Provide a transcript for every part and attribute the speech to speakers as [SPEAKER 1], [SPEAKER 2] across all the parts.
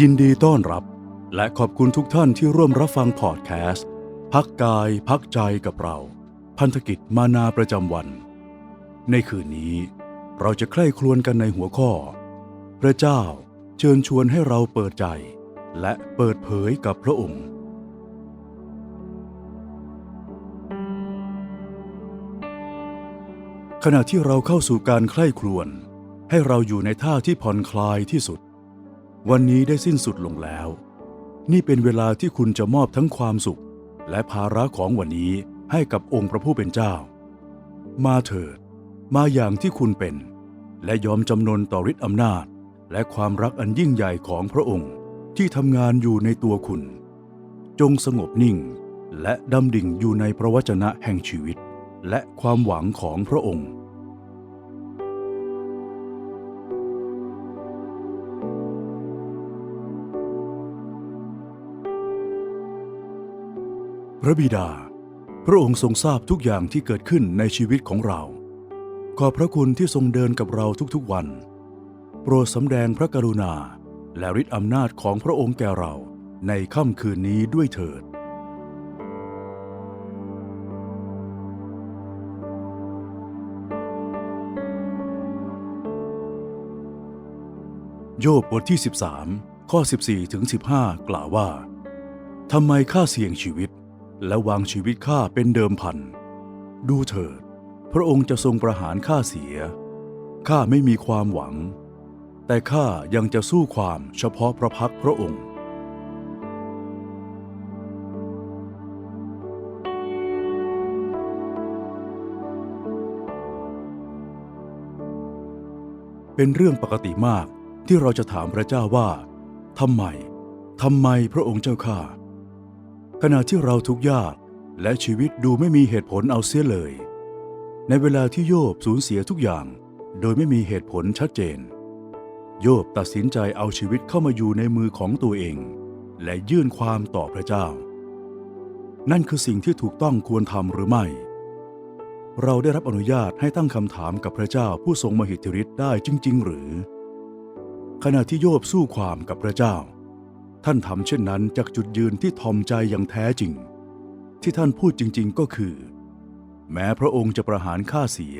[SPEAKER 1] ยินดีต้อนรับ และขอบคุณทุกท่านที่ร่วมรับฟังพอดแคสต์ พักกายพักใจกับเรา พันธกิจมานาประจำวัน ในคืนนี้ เราจะใคร่ครวญกันในหัวข้อ พระเจ้าเชิญชวนให้เราเปิดใจ และเปิดเผยกับพระองค์ขณะที่เราเข้าสู่การใคร่ครวญให้เราอยู่ในท่าที่ผ่อนคลายที่สุด วันนี้ได้สิ้นสุดลงแล้ว นี่เป็นเวลาที่คุณจะมอบทั้งความสุข และภาระของวันนี้ให้กับองค์พระผู้เป็นเจ้า มาเถิด มาอย่างที่คุณเป็น และยอมจำนนต่อฤทธิอำนาจ และความรักอันยิ่งใหญ่ของพระองค์ที่ทำงานอยู่ในตัวคุณ จงสงบนิ่ง และดำดิ่งอยู่ในพระวจนะแห่งชีวิต และความหวังของพระองค์ ระบิดา พระองค์ทรงทราบทุกอย่างที่เกิดขึ้นในชีวิตของเรา ขอบพระคุณที่ทรงเดินกับเราทุกๆวัน โปรดสำแดงพระกรุณา และฤทธิอำนาจของพระองค์แก่เราในค่ำคืนนี้ด้วยเถิด โยบบทที่ 13 ข้อ 14ถึง15 กล่าวว่าทำไมข้าเสี่ยงชีวิต และวางชีวิตข้าเป็นเดิมพัน ดูเถิด พระองค์จะทรงประหารข้าเสีย ข้าไม่มีความหวัง แต่ข้ายังจะสู้ความเฉพาะพระพักพระองค์ เป็นเรื่องปกติมากที่เราจะถามพระเจ้าว่าทำไมทำไมพระองค์เจ้าข้า ขณะที่เราทุกข์ยากและชีวิตดูไม่มีเหตุผลเอาเสียเลย ในเวลาที่โยบสูญเสียทุกอย่าง โดยไม่มีเหตุผลชัดเจน โยบตัดสินใจเอาชีวิตเข้ามาอยู่ในมือของตัวเอง และยื่นความต่อพระเจ้า นั่นคือสิ่งที่ถูกต้องควรทำหรือไม่ เราได้รับอนุญาตให้ตั้งคำถามกับพระเจ้าผู้ทรงมหิทธิฤทธิ์ได้จริง ๆ หรือ ขณะที่โยบสู้ความกับพระเจ้า ท่านทำเช่นนั้นจากจุดยืนที่ทอมใจอย่างแท้จริง ที่ท่านพูดจริง ๆ ก็คือ แม้พระองค์จะประหารข้าเสีย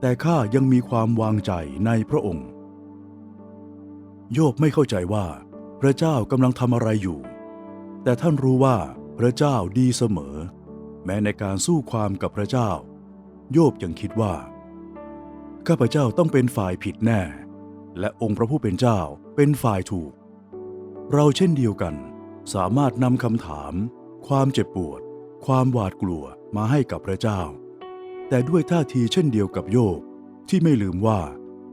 [SPEAKER 1] แต่ข้ายังมีความวางใจในพระองค์ โยบไม่เข้าใจว่า พระเจ้ากำลังทำอะไรอยู่ แต่ท่านรู้ว่าพระเจ้าดีเสมอ แม้ในการสู้ความกับพระเจ้า โยบยังคิดว่า ข้าพเจ้าต้องเป็นฝ่ายผิดแน่ และองค์พระผู้เป็นเจ้าเป็นฝ่ายถูก เราเช่นเดียวกัน สามารถนำคำถาม ความเจ็บปวด ความหวาดกลัวมาให้กับพระเจ้า แต่ด้วยท่าทีเช่นเดียวกับโยบที่ไม่ลืมว่า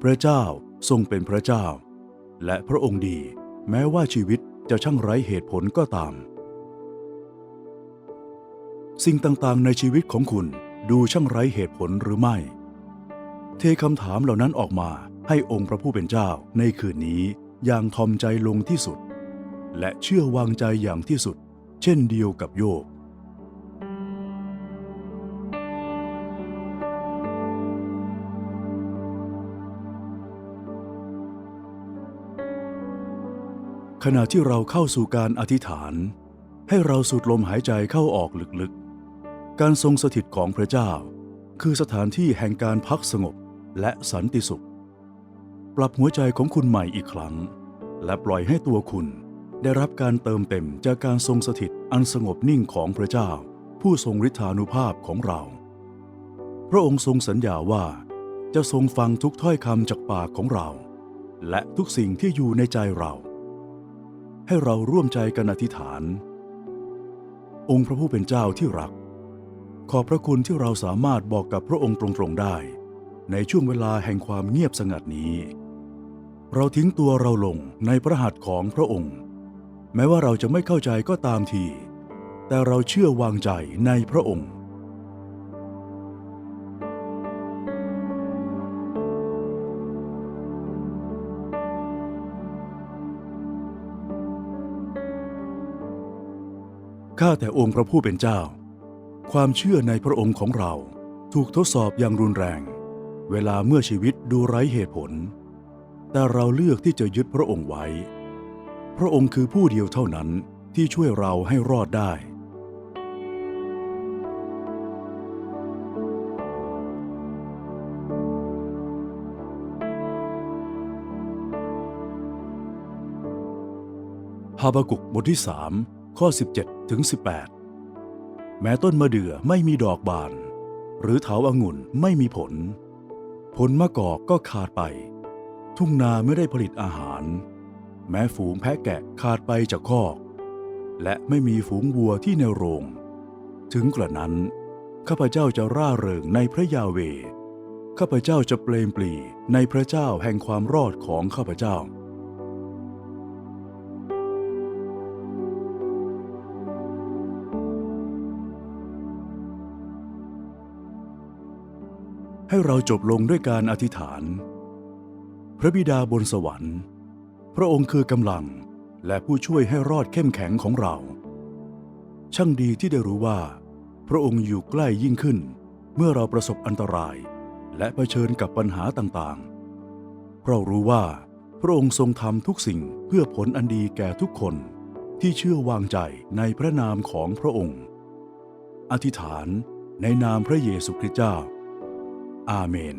[SPEAKER 1] พระเจ้าทรงเป็นพระเจ้า และพระองค์ดี แม้ว่าชีวิตจะช่างไร้เหตุผลก็ตาม สิ่งต่างๆ ในชีวิตของคุณดูช่างไร้เหตุผลหรือไม่ เทคำถามเหล่านั้นออกมาให้องค์พระผู้เป็นเจ้าในคืนนี้อย่างทอมใจลงที่สุด และเชื่อวางใจอย่างที่สุด เช่นเดียวกับโยบขณะที่เราเข้าสู่การอธิษฐาน ให้เราสูดลมหายใจเข้าออกลึกๆ การทรงสถิตของพระเจ้า คือสถานที่แห่งการพักสงบและสันติสุข ปรับหัวใจของคุณใหม่อีกครั้ง และปล่อยให้ตัวคุณ ได้รับการเติมเต็มจากการทรงสถิตอันสงบนิ่งของพระเจ้า ผู้ทรงฤทธานุภาพของเรา พระองค์ทรงสัญญาว่า จะทรงฟังทุกถ้อยคำจากปากของเรา และทุกสิ่งที่อยู่ในใจเรา ให้เราร่วมใจกันอธิษฐาน องค์พระผู้เป็นเจ้าที่รัก ขอบพระคุณที่เราสามารถบอกกับพระองค์ตรงๆได้ ในช่วงเวลาแห่งความเงียบสงัดนี้ เราทิ้งตัวเราลงในพระหัตถ์ของพระองค์ แม้ว่าเราจะไม่เข้าใจก็ตามที แต่เราเชื่อวางใจในพระองค์ ข้าแต่องค์พระผู้เป็นเจ้า ความเชื่อในพระองค์ของเราถูกทดสอบอย่างรุนแรง เวลาเมื่อชีวิตดูไร้เหตุผล แต่เราเลือกที่จะยึดพระองค์ไว้ พระองค์คือผู้เดียวเท่านั้นที่ช่วยเราให้รอดได้ ฮาบากุกบทที่สามข้อ 17 ถึง 18 แม้ต้นมะเดื่อไม่มีดอกบาน หรือเถาอางุ่นไม่มีผล ผลมะกอกก็ขาดไป ทุ่งนาไม่ได้ผลิตอาหาร แม้ฝูงแพะแกะขาดไปจากคอก และไม่มีฝูงวัวที่ในโรง ถึงกระนั้น ข้าพเจ้าจะร่าเริงในพระยาเว ข้าพเจ้าจะเปลมปลีในพระเจ้าแห่งความรอดของข้าพเจ้าให้เราจบลงด้วยการอธิษฐาน พระบิดาบนสวรรค์ พระองค์คือกำลังและผู้ช่วยให้รอดเข้มแข็งของเรา ช่างดีที่ได้รู้ว่า พระองค์อยู่ใกล้ยิ่งขึ้น เมื่อเราประสบอันตราย และเผชิญกับปัญหาต่างๆ เรารู้ว่า พระองค์ทรงทำทุกสิ่งเพื่อผลอันดีแก่ทุกคนที่เชื่อวางใจในพระนามของพระองค์ อธิษฐานในนามพระเยซูคริสต์เจ้า อาเมน